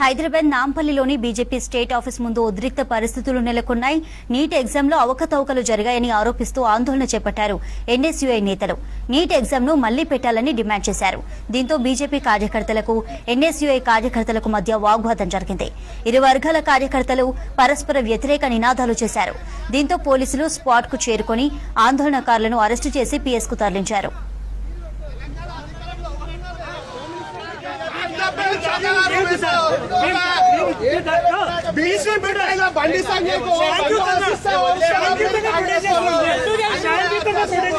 హైదరాబాద్ నాంపల్లిలోని BJP state office ముందు ఉద్రిక్త పరిస్థితులు నెలకొన్నాయి. నీట్ ఎగ్జామ్లో అవకతవకలు జరిగాయని ఆరోపిస్తూ ఆందోళన చేపట్టారు ఎన్ఎస్యుఐ నేతలు. నీట్ ఎగ్జామ్ను మళ్ళీ పెట్టాలని డిమాండ్ చేశారు. దీంతో బీజేపీ కార్యకర్తలకు ఎన్ఎస్యుఐ కార్యకర్తలకు మధ్య వాగ్వాదం జరిగింది. ఇరు వర్గాల కార్యకర్తలు పరస్పర వ్యతిరేక నినాదాలు చేశారు. దీంతో పోలీసులు స్పాట్కు చేరుకుని ఆందోళనకారులను అరెస్టు చేసి పిఎస్కు తరలించారు. बीच में बैठा है बंडी संजय को शांति तक बैठे